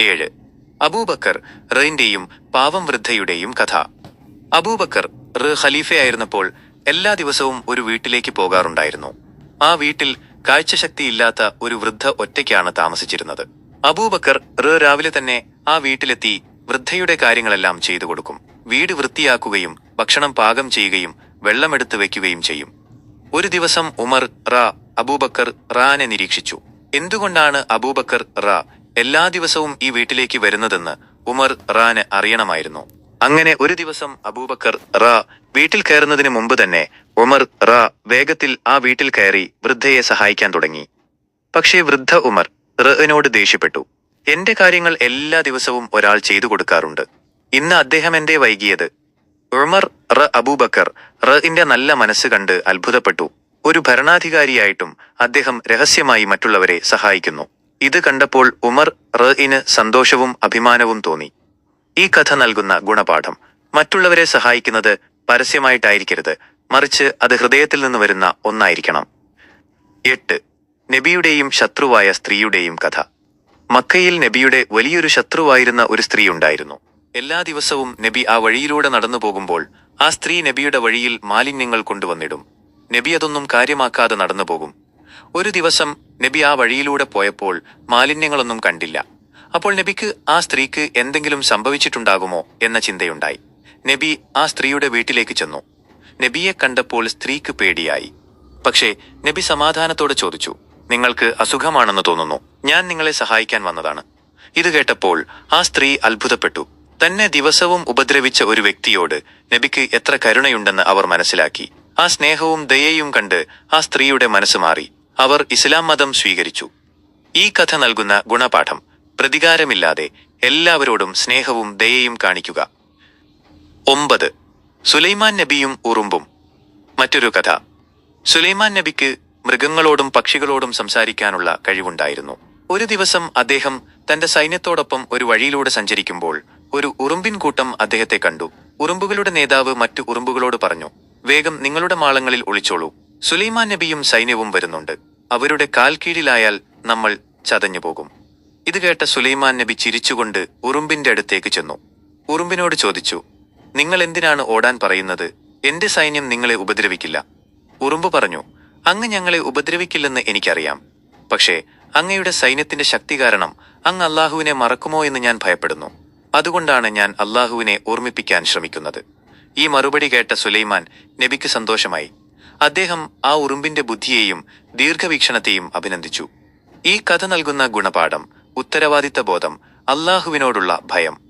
ഏഴ്. അബൂബക്കർ റേന്റെയും പാവം വൃദ്ധയുടെയും കഥ. അബൂബക്കർ റ് ഖലീഫയായിരുന്നപ്പോൾ എല്ലാ ദിവസവും ഒരു വീട്ടിലേക്ക് പോകാറുണ്ടായിരുന്നു. ആ വീട്ടിൽ കാഴ്ചശക്തിയില്ലാത്ത ഒരു വൃദ്ധ ഒറ്റയ്ക്കാണ് താമസിച്ചിരുന്നത്. അബൂബക്കർ റ് രാവിലെ തന്നെ ആ വീട്ടിലെത്തി വൃദ്ധയുടെ കാര്യങ്ങളെല്ലാം ചെയ്തു കൊടുക്കും. വീട് വൃത്തിയാക്കുകയും ഭക്ഷണം പാകം ചെയ്യുകയും വെള്ളമെടുത്ത് വെക്കുകയും ചെയ്യും. ഒരു ദിവസം ഉമർ റ അബൂബക്കർ റാനെ നിരീക്ഷിച്ചു. എന്തുകൊണ്ടാണ് അബൂബക്കർ റാ എല്ലാ ദിവസവും ഈ വീട്ടിലേക്ക് വരുന്നതെന്ന് ഉമർ റാന് അറിയണമായിരുന്നു. അങ്ങനെ ഒരു ദിവസം അബൂബക്കർ റാ വീട്ടിൽ കയറുന്നതിന് മുമ്പ് തന്നെ ഉമർ റാ വേഗത്തിൽ ആ വീട്ടിൽ കയറി വൃദ്ധയെ സഹായിക്കാൻ തുടങ്ങി. പക്ഷേ വൃദ്ധ ഉമർ റനോട് ദേഷ്യപ്പെട്ടു. എന്റെ കാര്യങ്ങൾ എല്ലാ ദിവസവും ഒരാൾ ചെയ്തു കൊടുക്കാറുണ്ട്. ഇന്ന് അദ്ദേഹം എന്തേ വൈകിയത്. ഉമർ റ അബൂബക്കർ റഇന്റെ നല്ല മനസ്സ് കണ്ട് അത്ഭുതപ്പെട്ടു. ഒരു ഭരണാധികാരിയായിട്ടും അദ്ദേഹം രഹസ്യമായി മറ്റുള്ളവരെ സഹായിക്കുന്നു. ഇത് കണ്ടപ്പോൾ ഉമർ റഇന് സന്തോഷവും അഭിമാനവും തോന്നി. ഈ കഥ നൽകുന്ന ഗുണപാഠം മറ്റുള്ളവരെ സഹായിക്കുന്നത് പരസ്യമായിട്ടായിരിക്കരുത്. മറിച്ച് അത് ഹൃദയത്തിൽ നിന്ന് വരുന്ന ഒന്നായിരിക്കണം. എട്ട്. നബിയുടെയും ശത്രുവായ സ്ത്രീയുടെയും കഥ. മക്കയിൽ നബിയുടെ വലിയൊരു ശത്രുവായിരുന്ന ഒരു സ്ത്രീ ഉണ്ടായിരുന്നു. എല്ലാ ദിവസവും നബി ആ വഴിയിലൂടെ നടന്നു പോകുമ്പോൾ ആ സ്ത്രീ നബിയുടെ വഴിയിൽ മാലിന്യങ്ങൾ കൊണ്ടുവന്നിടും. നബി അതൊന്നും കാര്യമാക്കാതെ നടന്നു പോകും. ഒരു ദിവസം നബി ആ വഴിയിലൂടെ പോയപ്പോൾ മാലിന്യങ്ങളൊന്നും കണ്ടില്ല. അപ്പോൾ നബിക്ക് ആ സ്ത്രീക്ക് എന്തെങ്കിലും സംഭവിച്ചിട്ടുണ്ടാകുമോ എന്ന ചിന്തയുണ്ടായി. നബി ആ സ്ത്രീയുടെ വീട്ടിലേക്ക് ചെന്നു. നബിയെ കണ്ടപ്പോൾ സ്ത്രീക്ക് പേടിയായി. പക്ഷേ നബി സമാധാനത്തോടെ ചോദിച്ചു നിങ്ങൾക്ക് അസുഖമാണെന്ന് തോന്നുന്നു. ഞാൻ നിങ്ങളെ സഹായിക്കാൻ വന്നതാണ്. ഇത് കേട്ടപ്പോൾ ആ സ്ത്രീ അത്ഭുതപ്പെട്ടു. തന്നെ ദിവസവും ഉപദ്രവിച്ച ഒരു വ്യക്തിയോട് നബിക്ക് എത്ര കരുണയുണ്ടെന്ന് അവർ മനസ്സിലാക്കി. ആ സ്നേഹവും ദയയും കണ്ട് ആ സ്ത്രീയുടെ മനസ്സ് മാറി. അവർ ഇസ്ലാം മതം സ്വീകരിച്ചു. ഈ കഥ നൽകുന്ന ഗുണപാഠം പ്രതികാരമില്ലാതെ എല്ലാവരോടും സ്നേഹവും ദയയും കാണിക്കുക. ഒമ്പത്. സുലൈമാൻ നബിയും ഉറുമ്പും. മറ്റൊരു കഥ. സുലൈമാൻ നബിക്ക് മൃഗങ്ങളോടും പക്ഷികളോടും സംസാരിക്കാനുള്ള കഴിവുണ്ടായിരുന്നു. ഒരു ദിവസം അദ്ദേഹം തന്റെ സൈന്യത്തോടൊപ്പം ഒരു വഴിയിലൂടെ സഞ്ചരിക്കുമ്പോൾ ഒരു ഉറുമ്പിൻ കൂട്ടം അദ്ദേഹത്തെ കണ്ടു. ഉറുമ്പുകളുടെ നേതാവ് മറ്റു ഉറുമ്പുകളോട് പറഞ്ഞു വേഗം നിങ്ങളുടെ മാളങ്ങളിൽ ഒളിച്ചോളൂ. സുലൈമാൻ നബിയും സൈന്യവും വരുന്നുണ്ട്. അവരുടെ കാൽ കീഴിലായാൽ നമ്മൾ ചതഞ്ഞു പോകും. ഇത് കേട്ട സുലൈമാൻ നബി ചിരിച്ചുകൊണ്ട് ഉറുമ്പിന്റെ അടുത്തേക്ക് ചെന്നു. ഉറുമ്പിനോട് ചോദിച്ചു നിങ്ങൾ എന്തിനാണ് ഓടാൻ പറയുന്നത്? എന്റെ സൈന്യം നിങ്ങളെ ഉപദ്രവിക്കില്ല. ഉറുമ്പ് പറഞ്ഞു അങ്ങ് ഞങ്ങളെ ഉപദ്രവിക്കില്ലെന്ന് എനിക്കറിയാം. പക്ഷേ അങ്ങയുടെ സൈന്യത്തിന്റെ ശക്തി കാരണം അങ്ങ് അള്ളാഹുവിനെ മറക്കുമോ എന്ന് ഞാൻ ഭയപ്പെടുന്നു. അതുകൊണ്ടാണ് ഞാൻ അള്ളാഹുവിനെ ഓർമ്മിപ്പിക്കാൻ ശ്രമിക്കുന്നത്. ഈ മറുപടി കേട്ട സുലൈമാൻ നബിക്ക് സന്തോഷമായി. അദ്ദേഹം ആ ഉറുമ്പിന്റെ ബുദ്ധിയെയും ദീർഘവീക്ഷണത്തെയും അഭിനന്ദിച്ചു. ഈ കഥ നൽകുന്ന ഗുണപാഠം ഉത്തരവാദിത്ത ബോധം അള്ളാഹുവിനോടുള്ള ഭയം.